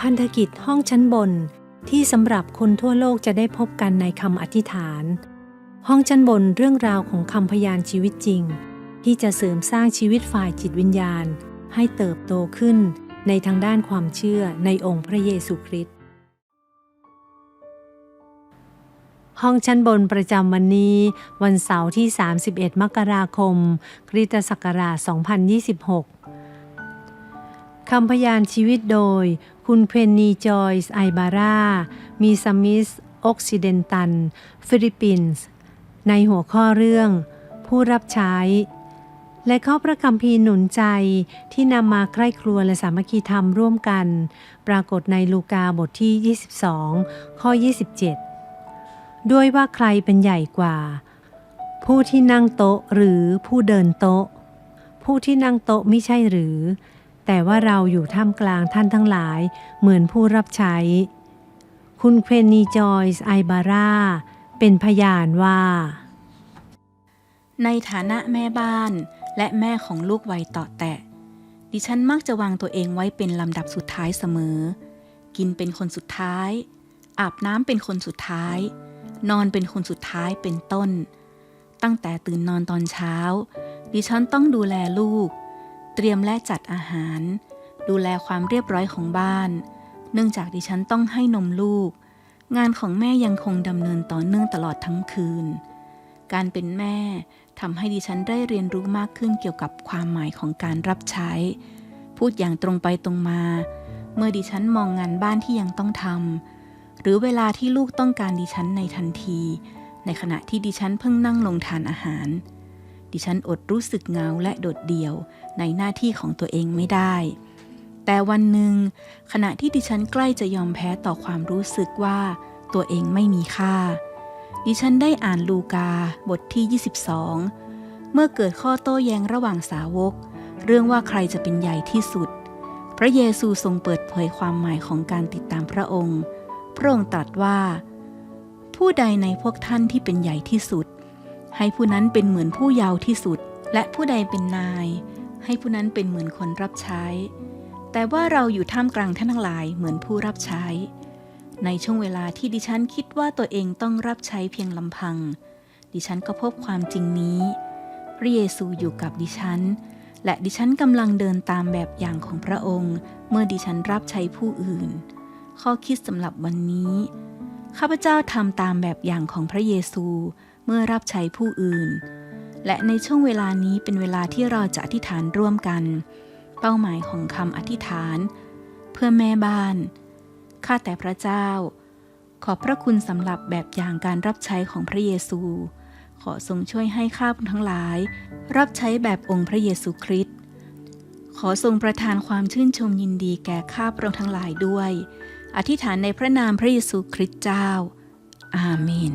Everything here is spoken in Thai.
พันธกิจห้องชั้นบนที่สำหรับคนทั่วโลกจะได้พบกันในคำอธิษฐาน ห้องชั้นบนเรื่องราวของคำพยานชีวิตจริง ที่จะเสริมสร้างชีวิตฝ่ายจิตวิญญาณ ให้เติบโตขึ้นในทางด้านความเชื่อในองค์พระเยซูคริสต์ห้องชั้นบนประจำวันนี้ วันเสาร์ที่ 31 มกราคมคริสตศักราช 2026 คำพยานชีวิตโดย คุณเพนนีจอยส์ไอบาร่า มีซามิสออกซิเดนตัน ฟิลิปปินส์ ในหัวข้อเรื่อง ผู้รับใช้ และข้อพระคัมภีร์หนุนใจที่นำมาใคร่ครัวและสามัคคีธรรมร่วมกัน ปรากฏในลูกาบทที่ 22 ข้อ 27 ด้วยว่าใครเป็นใหญ่กว่า ผู้ที่นั่งโต๊ะหรือผู้เดินโต๊ะ ผู้ที่นั่งโต๊ะไม่ใช่หรือ แต่ว่าเราอยู่ท่ามกลางท่านทั้งหลาย เหมือนผู้รับใช้ คุณเพนนีจอยส์ไอบาร่า เป็นพยานว่า ในฐานะแม่บ้านและแม่ของลูกวัยต่อแตะ ดิฉันมักจะวางตัวเองไว้เป็นลำดับสุดท้ายเสมอ กินเป็นคนสุดท้าย อาบน้ำเป็นคนสุดท้าย นอนเป็นคนสุดท้ายเป็นต้น ตั้งแต่ตื่นนอนตอนเช้า ดิฉันต้องดูแลลูก เตรียมและจัดอาหาร ดูแลความเรียบร้อยของบ้าน เนื่องจากดิฉันต้องให้นมลูก งานของแม่ยังคงดำเนินต่อเนื่องตลอดทั้งคืน การเป็นแม่ทำให้ดิฉันได้เรียนรู้มากขึ้นเกี่ยวกับความหมายของการรับใช้ พูดอย่างตรงไปตรงมา เมื่อดิฉันมองงานบ้านที่ยังต้องทำหรือเวลาที่ลูกต้องการดิฉันในทันที ในขณะที่ดิฉันเพิ่งนั่งลงทานอาหาร ดิฉันอดรู้สึกเงาและโดดเดี่ยวในหน้าที่ของตัวเองไม่ได้ แต่วันหนึ่ง ขณะที่ดิฉันใกล้จะยอมแพ้ต่อความรู้สึกว่า ตัวเองไม่มีค่า ดิฉันได้อ่านลูกาบทที่ 22 เมื่อเกิดข้อโต้แย้งระหว่างสาวก เรื่องว่าใครจะเป็นใหญ่ที่สุด พระเยซูทรงเปิดเผยความหมายของการติดตามพระองค์ พระองค์ตรัสว่า ผู้ใดในพวกท่านที่เป็นใหญ่ที่สุด ให้ผู้นั้นเป็นเหมือนผู้เยาว์ที่สุด และผู้ใดเป็นนาย ให้ผู้นั้นเป็นเหมือนคนรับใช้ แต่ว่าเราอยู่ท่ามกลางท่านทั้งหลายเหมือนผู้รับใช้ ในช่วงเวลาที่ดิฉันคิดว่าตัวเองต้องรับใช้เพียงลำพัง ดิฉันก็พบความจริงนี้ พระเยซูอยู่กับดิฉัน และดิฉันกำลังเดินตามแบบอย่างของพระองค์ เมื่อดิฉันรับใช้ผู้อื่น ข้อคิดสำหรับวันนี้ข้าพเจ้าทำตามแบบอย่างของพระเยซู เมื่อรับใช้ผู้อื่น และในช่วงเวลานี้เป็นเวลาที่เราจะอธิษฐานร่วมกัน เป้าหมายของคำอธิษฐาน เพื่อแม่บ้าน ข้าแต่พระเจ้า ขอบพระคุณสำหรับแบบอย่างการรับใช้ของพระเยซู ขอทรงช่วยให้ข้าพทั้งหลาย รับใช้แบบองค์พระเยซูคริสต์ขอทรงประทานความชื่นชมยินดีแก่ข้าพระองค์ทั้งหลายด้วย อธิษฐานในพระนามพระเยซูคริสต์เจ้า อาเมน